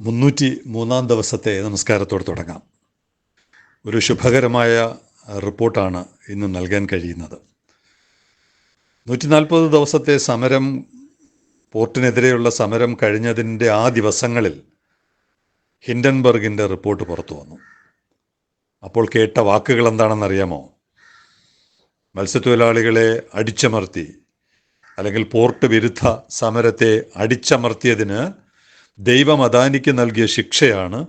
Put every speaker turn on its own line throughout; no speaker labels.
മുന്നൂറ്റി മൂന്നാം ദിവസത്തെ നമസ്കാരത്തോട് തുടങ്ങാം. ഒരു ശുഭകരമായ റിപ്പോർട്ടാണ് ഇന്ന് നൽകാൻ കഴിയുന്നത്. നൂറ്റി നാൽപ്പത് ദിവസത്തെ സമരം പോർട്ടിനെതിരെയുള്ള സമരം കഴിഞ്ഞതിന്റെ ആ ദിവസങ്ങളിൽ ഹിൻഡൻബർഗിന്റെ റിപ്പോർട്ട് പുറത്തു വന്നു. അപ്പോൾ കേട്ട വാക്കുകൾ എന്താണെന്നറിയാമോ? മത്സ്യത്തൊഴിലാളികളെ അടിച്ചമർത്തി അല്ലെങ്കിൽ പോർട്ട് വിരുദ്ധ സമരത്തെ അടിച്ചമർത്തിയതിന് ദൈവം അദാനിക്ക് നൽകിയ ശിക്ഷയാണ്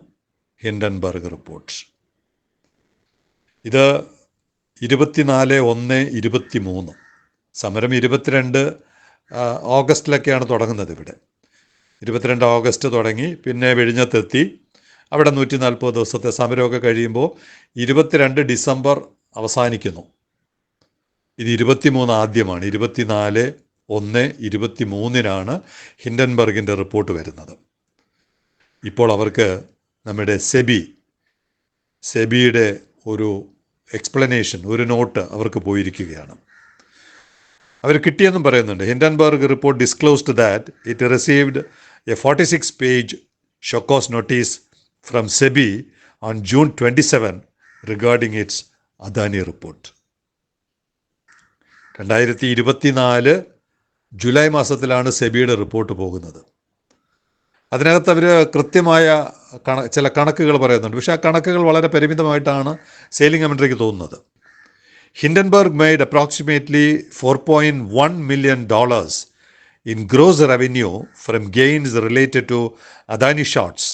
ഹിൻഡൻബർഗ് റിപ്പോർട്ട് ഇത് ഇരുപത്തിനാല് ഒന്ന് ഇരുപത്തി മൂന്ന് സമരം ഇരുപത്തിരണ്ട് ഓഗസ്റ്റിലൊക്കെയാണ് തുടങ്ങുന്നത് ഇവിടെ. ഇരുപത്തിരണ്ട് ഓഗസ്റ്റ് തുടങ്ങി പിന്നെ വെഴിഞ്ഞത്തെത്തി അവിടെ നൂറ്റി നാൽപ്പത് ദിവസത്തെ സമരമൊക്കെ കഴിയുമ്പോൾ ഇരുപത്തിരണ്ട് ഡിസംബർ അവസാനിക്കുന്നു. ഇത് ഇരുപത്തിമൂന്ന് ആദ്യമാണ്. ഇരുപത്തിനാല് ഒന്ന് ഇരുപത്തി മൂന്നിനാണ് ഹിൻഡൻബർഗിന്റെ റിപ്പോർട്ട് വരുന്നത്. ഇപ്പോൾ അവർക്ക് നമ്മുടെ സെബി സെബിയുടെ ഒരു എക്സ്പ്ലനേഷൻ ഒരു നോട്ട് അവർക്ക് പോയിരിക്കുകയാണ്. അവർ കിട്ടിയെന്നും പറയുന്നുണ്ട്. Hindenburg report disclosed that it received a forty six page show cause notice from SEBI on June twenty seven regarding its Adani report രണ്ടായിരത്തി ഇരുപത്തിനാല് ജൂലൈ മാസത്തിലാണ് സെബിയുടെ റിപ്പോർട്ട് പോകുന്നത്. അതിനകത്ത് അവർ കൃത്യമായ കണ ചില കണക്കുകൾ പറയുന്നുണ്ട്. പക്ഷേ ആ കണക്കുകൾ വളരെ പരിമിതമായിട്ടാണ് സെയിലിംഗ് കമൻട്രിക്ക് തോന്നുന്നത്. Hindenburg made approximately four point one million dollars in gross revenue from gains related to Adani shorts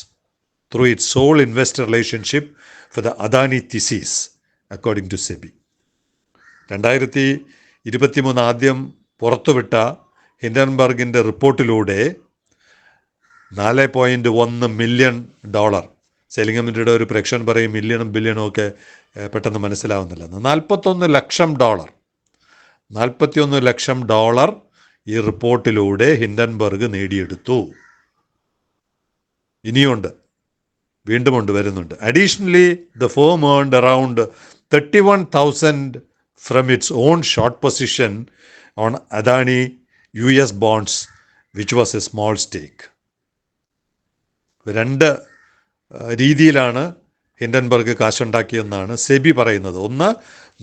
through it sole investor relationship for the Adani thesis according to SEBI രണ്ടായിരത്തി ഇരുപത്തിമൂന്ന് ആദ്യം പുറത്തുവിട്ട ഹിൻഡൻബർഗിന്റെ റിപ്പോർട്ടിലൂടെ നാല് പോയിന്റ് ഒന്ന് മില്യൺ ഡോളർ കമ്മിറ്റിയുടെ ഒരു പ്രേക്ഷകൻ പറയും മില്യണും ബില്യണും ഒക്കെ പെട്ടെന്ന് മനസ്സിലാവുന്നില്ലെന്ന് നാൽപ്പത്തൊന്ന് ലക്ഷം ഡോളർ നാൽപ്പത്തിയൊന്ന് ലക്ഷം ഡോളർ ഈ റിപ്പോർട്ടിലൂടെ ഹിൻഡൻബർഗ് നേടിയെടുത്തു. ഇനിയുണ്ട്. വീണ്ടും വീണ്ടുമുണ്ട് വരുന്നുണ്ട്. Additionally the firm earned around thirty one thousand from its own short position on Adani U S bonds which was a small stake രണ്ട് രീതിയിലാണ് ഹിൻഡൻബർഗ് കാശുണ്ടാക്കിയെന്നാണ് സെബി പറയുന്നത്. ഒന്ന്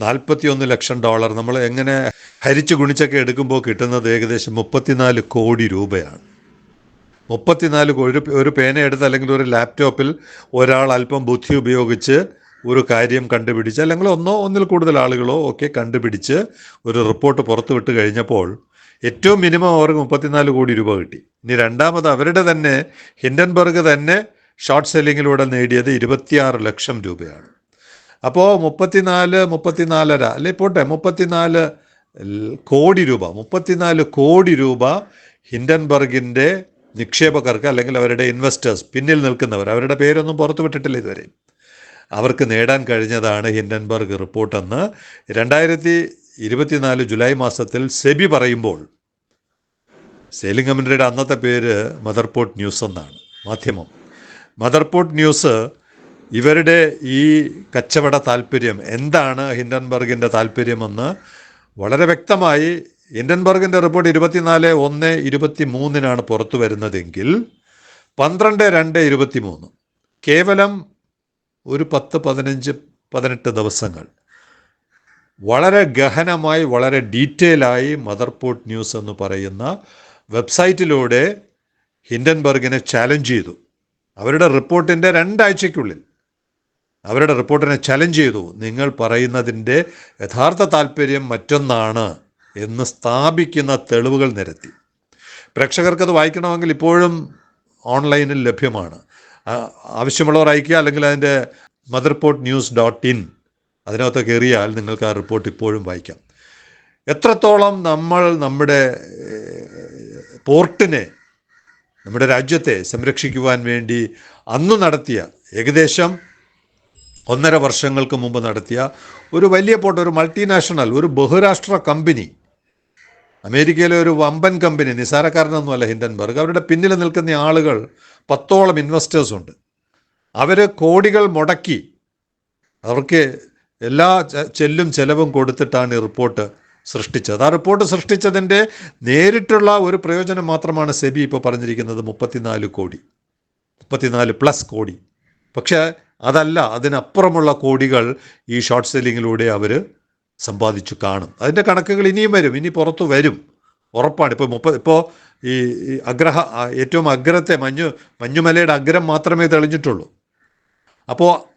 നാൽപ്പത്തിയൊന്ന് ലക്ഷം ഡോളർ നമ്മൾ എങ്ങനെ ഹരിച്ചു ഗുണിച്ചൊക്കെ എടുക്കുമ്പോൾ കിട്ടുന്നത് ഏകദേശം മുപ്പത്തിനാല് കോടി രൂപയാണ്. മുപ്പത്തിനാല് കോടി ഒരു പേന എടുത്ത് അല്ലെങ്കിൽ ഒരു ലാപ്ടോപ്പിൽ ഒരാൾ അല്പം ബുദ്ധി ഉപയോഗിച്ച് ഒരു കാര്യം കണ്ടുപിടിച്ച് അല്ലെങ്കിൽ ഒന്നോ ഒന്നിൽ കൂടുതൽ ആളുകളോ ഒക്കെ കണ്ടുപിടിച്ച് ഒരു റിപ്പോർട്ട് പുറത്തുവിട്ട് കഴിഞ്ഞപ്പോൾ ഏറ്റവും മിനിമം അവർക്ക് മുപ്പത്തിനാല് കോടി രൂപ കിട്ടി. ഇനി രണ്ടാമത് അവരുടെ തന്നെ ഹിൻഡൻബർഗ് തന്നെ ഷോർട്ട് സെല്ലിങ്ങിലൂടെ നേടിയത് ഇരുപത്തിയാറ് ലക്ഷം രൂപയാണ്. അപ്പോൾ മുപ്പത്തിനാല് മുപ്പത്തിനാലര അല്ലെ പോട്ടെ മുപ്പത്തിനാല് കോടി രൂപ മുപ്പത്തിനാല് കോടി രൂപ ഹിൻഡൻബർഗിന്റെ നിക്ഷേപകർക്ക് അല്ലെങ്കിൽ അവരുടെ ഇൻവെസ്റ്റേഴ്സ് പിന്നിൽ നിൽക്കുന്നവർ അവരുടെ പേരൊന്നും പുറത്തുവിട്ടിട്ടില്ല ഇതുവരെ. അവർക്ക് നേടാൻ കഴിഞ്ഞതാണ് ഹിൻഡൻബർഗ് റിപ്പോർട്ടെന്ന് രണ്ടായിരത്തി ഇരുപത്തിനാല് ജൂലൈ മാസത്തിൽ സെബി പറയുമ്പോൾ സെയിലിംഗ് അന്നത്തെ പേര് മദർപോർട്ട് ന്യൂസ് എന്നാണ് മാധ്യമം. മദർപോർട്ട് ന്യൂസ് ഇവരുടെ ഈ കച്ചവട താല്പര്യം എന്താണ് ഹിൻഡൻബർഗിന്റെ താല്പര്യമെന്ന് വളരെ വ്യക്തമായി ഹിൻഡൻബർഗിന്റെ റിപ്പോർട്ട് ഇരുപത്തിനാല് ഒന്ന് ഇരുപത്തി മൂന്നിനാണ് പുറത്തു വരുന്നതെങ്കിൽ പന്ത്രണ്ട് രണ്ട് ഇരുപത്തി മൂന്ന് കേവലം ഒരു പത്ത് പതിനഞ്ച് പതിനെട്ട് ദിവസങ്ങൾ. വളരെ ഗഹനമായി വളരെ ഡീറ്റെയിലായി മദർപോർട്ട് ന്യൂസ് എന്ന് പറയുന്ന വെബ്സൈറ്റിലൂടെ ഹിൻഡൻബർഗിനെ ചാലഞ്ച് ചെയ്തു. അവരുടെ റിപ്പോർട്ടിന്റെ രണ്ടാഴ്ചയ്ക്കുള്ളിൽ അവരുടെ റിപ്പോർട്ടിനെ ചലഞ്ച് ചെയ്തു. നിങ്ങൾ പറയുന്നതിന്റെ യഥാർത്ഥ താല്പര്യം മറ്റൊന്നാണ് എന്ന് സ്ഥാപിക്കുന്ന തെളിവുകൾ നിരത്തി. പ്രേക്ഷകർക്കത് വായിക്കണമെങ്കിൽ ഇപ്പോഴും ഓൺലൈനിൽ ലഭ്യമാണ്. ആവശ്യമുള്ളവർ അയക്കുക അല്ലെങ്കിൽ അതിന്റെ മദർപോർട്ട് ന്യൂസ് ഡോട്ട് ഇൻ അതിനകത്ത് കയറിയാൽ നിങ്ങൾക്ക് ആ റിപ്പോർട്ട് ഇപ്പോഴും വായിക്കാം. എത്രത്തോളം നമ്മൾ നമ്മുടെ പോർട്ടിനെ നമ്മുടെ രാജ്യത്തെ സംരക്ഷിക്കുവാൻ വേണ്ടി അന്ന് നടത്തിയ ഏകദേശം ഒന്നര വർഷങ്ങൾക്ക് മുമ്പ് നടത്തിയ ഒരു വലിയ പോട്ട് ഒരു മൾട്ടിനാഷണൽ ഒരു ബഹുരാഷ്ട്ര കമ്പനി അമേരിക്കയിലെ ഒരു വമ്പൻ കമ്പനി നിസാരക്കാരനൊന്നുമല്ല ഹിൻഡൻബർഗ് അവരുടെ പിന്നിൽ നിൽക്കുന്ന ആളുകൾ പത്തോളം ഇൻവെസ്റ്റേഴ്സ് ഉണ്ട്. അവർ കോടികൾ മുടക്കി അവർക്ക് എല്ലാ ചെല്ലും ചെലവും കൊടുത്തിട്ടാണ് ഈ റിപ്പോർട്ട് സൃഷ്ടിച്ചത്. ആ റിപ്പോർട്ട് സൃഷ്ടിച്ചതിന്റെ നേരിട്ടുള്ള ഒരു പ്രയോജനം മാത്രമാണ് സെബി ഇപ്പോൾ പറഞ്ഞിരിക്കുന്നത് മുപ്പത്തിനാല് കോടി. മുപ്പത്തിനാല് പ്ലസ് കോടി. പക്ഷേ അതല്ല അതിനപ്പുറമുള്ള കോടികൾ ഈ ഷോർട്ട് സെല്ലിങ്ങിലൂടെ അവർ സമ്പാദിച്ചു കാണും. അതിന്റെ കണക്കുകൾ ഇനിയും വരും ഇനി പുറത്തു വരും. ഉറപ്പാണ്. ഇപ്പോൾ മുപ്പത് ഇപ്പോൾ ഈ അഗ്രഹ ഏറ്റവും അഗ്രത്തെ മഞ്ഞു മഞ്ഞുമലയുടെ അഗ്രം മാത്രമേ തെളിഞ്ഞിട്ടുള്ളൂ. അപ്പോൾ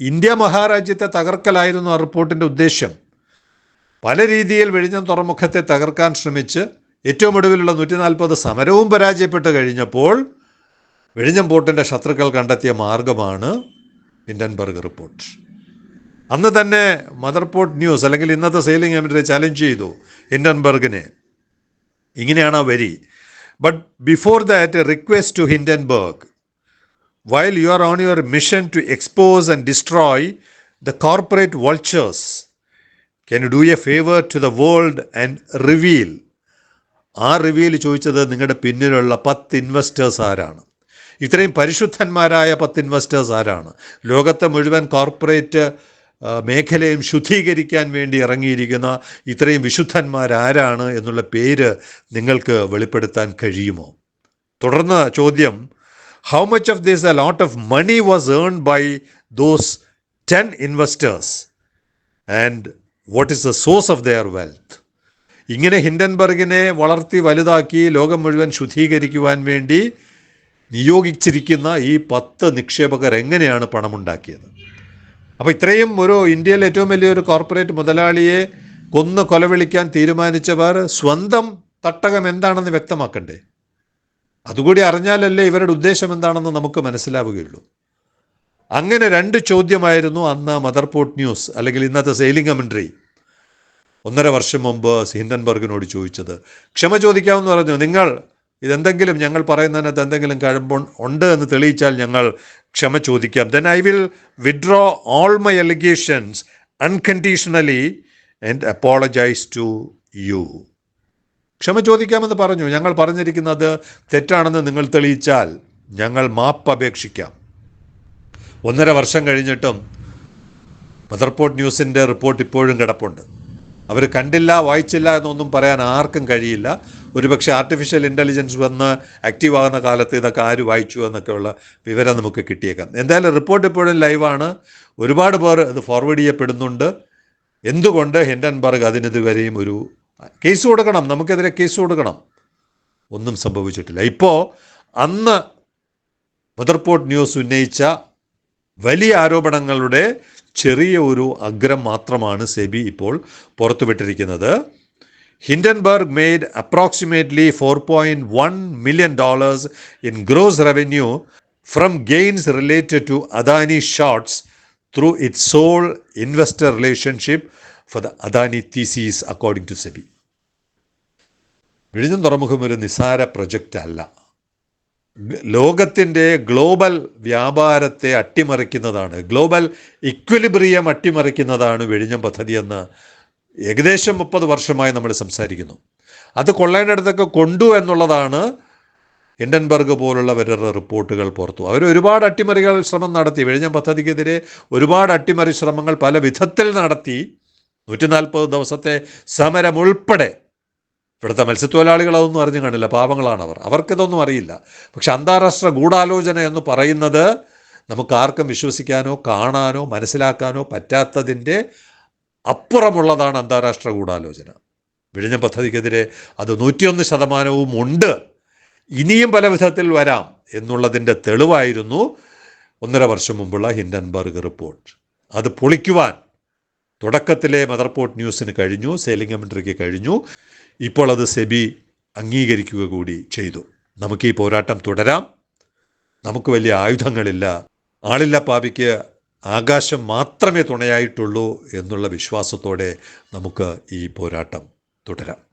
ഇന്ത്യ മഹാരാജ്യത്തെ തകർക്കലായിരുന്നു ആ റിപ്പോർട്ടിന്റെ ഉദ്ദേശ്യം. പല രീതിയിൽ വെഴിഞ്ഞ തുറമുഖത്തെ തകർക്കാൻ ശ്രമിച്ച് ഏറ്റവും ഒടുവിലുള്ള നൂറ്റി നാൽപ്പത് സമരവും പരാജയപ്പെട്ട് കഴിഞ്ഞപ്പോൾ വെഴിഞ്ഞം പോർട്ടിന്റെ ശത്രുക്കൾ കണ്ടെത്തിയ മാർഗമാണ് ഹിൻഡൻബർഗ് റിപ്പോർട്ട്. അന്ന് തന്നെ മദർ പോർട്ട് ന്യൂസ് അല്ലെങ്കിൽ ഇന്നത്തെ സെയിലിംഗ് എമിറ്ററി ചാലഞ്ച് ചെയ്തു ഹിൻഡൻബർഗിനെ. ഇങ്ങനെയാണ് ആ വരി. But before that request to Hindenburg while you are on your mission to expose and destroy the corporate vultures, can you do a favor to the world and reveal? ആ reveal ചോദിച്ചത് നിങ്ങളുടെ പിന്നിലുള്ള പത്ത് investors ആരാണ്? ഇത്രയും പരിശുദ്ധന്മാരായ പത്ത് investors ആരാണ്? ലോകത്തെ മുഴുവൻ കോർപ്പറേറ്റ് മേഖലയും ശുദ്ധീകരിക്കാൻ വേണ്ടി ഇറങ്ങിയിരിക്കുന്ന ഇത്രയും വിശുദ്ധന്മാരാരാണ് എന്നുള്ള പേര് നിങ്ങൾക്ക് വെളിപ്പെടുത്താൻ കഴിയുമോ? തുടർന്ന് ചോദ്യം how much of this a lot of money was earn by those ten investors and what is the source of their wealth ഇങ്ങനെ ഹിൻഡൻബർഗിനെ വളർത്തി വലുതാക്കി ലോകം മുഴുവൻ ശുദ്ധീകരിക്കുവാൻ വേണ്ടി നിയോഗിച്ചിരിക്കുന്ന ഈ പത്ത് നിക്ഷേപകർ എങ്ങനെയാണ് പണമുണ്ടാക്കിയത്? അപ്പോൾ ഇത്രയും ഒരു ഇന്ത്യയിലെ ഏറ്റവും വലിയൊരു കോർപ്പറേറ്റ് മുതലാളിയെ കൊന്ന് കൊലവിളിക്കാൻ തീരുമാനിച്ചവർ സ്വന്തം തട്ടകം എന്താണെന്ന് വ്യക്തമാക്കണ്ടേ? അതുകൂടി അറിഞ്ഞാലല്ലേ ഇവരുടെ ഉദ്ദേശം എന്താണെന്ന് നമുക്ക് മനസ്സിലാവുകയുള്ളൂ. അങ്ങനെ രണ്ട് ചോദ്യമായിരുന്നു അന്ന് മദർ പോർട്ട് ന്യൂസ് അല്ലെങ്കിൽ ഇന്നത്തെ സെയിലിംഗ് കമൻട്രി ഒന്നര വർഷം മുമ്പ് ഹിൻഡൻബർഗിനോട് ചോദിച്ചത്. ക്ഷമ ചോദിക്കാമെന്ന് പറഞ്ഞു നിങ്ങൾ ഇതെന്തെങ്കിലും ഞങ്ങൾ പറയുന്നതിനകത്ത് എന്തെങ്കിലും കഴമ്പ് ഉണ്ട് എന്ന് തെളിയിച്ചാൽ ഞങ്ങൾ ക്ഷമ ചോദിക്കാം. Then I will withdraw all my allegations unconditionally and apologise to you ക്ഷമ ചോദിക്കാമെന്ന് പറഞ്ഞു. ഞങ്ങൾ പറഞ്ഞിരിക്കുന്നത് തെറ്റാണെന്ന് നിങ്ങൾ തെളിയിച്ചാൽ ഞങ്ങൾ മാപ്പ് അപേക്ഷിക്കാം. ഒന്നര വർഷം കഴിഞ്ഞിട്ടും മദർപോർട്ട് ന്യൂസിന്റെ റിപ്പോർട്ട് ഇപ്പോഴും കിടപ്പുണ്ട്. അവർ കണ്ടില്ല വായിച്ചില്ല എന്നൊന്നും പറയാൻ ആർക്കും കഴിയില്ല. ഒരുപക്ഷെ ആർട്ടിഫിഷ്യൽ ഇന്റലിജൻസ് വന്ന് ആക്റ്റീവ് ആകുന്ന കാലത്ത് ഇതൊക്കെ ആര് വായിച്ചു എന്നൊക്കെയുള്ള വിവരം നമുക്ക് കിട്ടിയേക്കാം. എന്തായാലും റിപ്പോർട്ട് ഇപ്പോഴും ലൈവാണ്. ഒരുപാട് പേർ ഇത് ഫോർവേഡ് ചെയ്യപ്പെടുന്നുണ്ട്. എന്തുകൊണ്ട് ഹിൻഡൻബർഗ് അതിനിതുവരെയും ഒരു കേസ് കൊടുക്കണം നമുക്കെതിരെ കേസ് കൊടുക്കണം. ഒന്നും സംഭവിച്ചിട്ടില്ല. ഇപ്പോൾ അന്ന് മദർപോർട്ട് ന്യൂസ് ഉന്നയിച്ച വലിയ ആരോപണങ്ങളുടെ ചെറിയ ഒരു അഗ്രം മാത്രമാണ് സെബി ഇപ്പോൾ പുറത്തുവിട്ടിരിക്കുന്നത് Hindenburg made approximately four point one million dollars in gross revenue from gains related to Adani shorts through it sole investor relationship for the Adani thesis according to SEBI വിഴിഞ്ഞം തുറമുഖം ഒരു നിസാര പ്രൊജക്റ്റ് അല്ല. ലോകത്തിന്റെ ഗ്ലോബൽ വ്യാപാരത്തെ അട്ടിമറിക്കുന്നതാണ്. Global equilibrium അട്ടിമറിക്കുന്നതാണ് വിഴിഞ്ഞം പദ്ധതി എന്ന് ഏകദേശം മുപ്പത് വർഷമായി നമ്മൾ സംസാരിക്കുന്നു. അത് കൊള്ളേണ്ടടുത്തൊക്കെ കൊണ്ടു എന്നുള്ളതാണ് ഹിൻഡൻബർഗ് പോലുള്ളവരുടെ റിപ്പോർട്ടുകൾ പുറത്തു. അവർ ഒരുപാട് അട്ടിമറികൾ ശ്രമം നടത്തി. വിഴിഞ്ഞം പദ്ധതിക്കെതിരെ ഒരുപാട് അട്ടിമറി ശ്രമങ്ങൾ പല വിധത്തിൽ നടത്തി. നൂറ്റി നാൽപ്പത് ദിവസത്തെ സമരം ഉൾപ്പെടെ ഇവിടുത്തെ മത്സ്യത്തൊഴിലാളികൾ അതൊന്നും അറിഞ്ഞു കാണില്ല. പാവങ്ങളാണ് അവർ. അവർക്കിതൊന്നും അറിയില്ല. പക്ഷെ അന്താരാഷ്ട്ര ഗൂഢാലോചന എന്ന് പറയുന്നത് നമുക്ക് ആർക്കും വിശ്വസിക്കാനോ കാണാനോ മനസ്സിലാക്കാനോ പറ്റാത്തതിന്റെ അപ്പുറമുള്ളതാണ് അന്താരാഷ്ട്ര ഗൂഢാലോചന. വിഴിഞ്ഞ പദ്ധതിക്കെതിരെ അത് നൂറ്റിയൊന്ന് ശതമാനവും ഉണ്ട്. ഇനിയും പല വിധത്തിൽ വരാം എന്നുള്ളതിന്റെ തെളിവായിരുന്നു ഒന്നര വർഷം മുമ്പുള്ള ഹിൻഡൻബർഗ് റിപ്പോർട്ട്. അത് പൊളിക്കുവാൻ തുടക്കത്തിലെ മദർപോർട്ട് ന്യൂസിന് കഴിഞ്ഞു സെയിലിംഗ് കമൻട്രിക്ക് കഴിഞ്ഞു. ഇപ്പോൾ അത് സെബി അംഗീകരിക്കുക കൂടി ചെയ്തു. നമുക്ക് ഈ പോരാട്ടം തുടരാം. നമുക്ക് വലിയ ആയുധങ്ങളില്ല. ആളില്ല പാപിക്ക് ആകാശം മാത്രമേ തുണയായിട്ടുള്ളൂ എന്നുള്ള വിശ്വാസത്തോടെ നമുക്ക് ഈ പോരാട്ടം തുടരാം.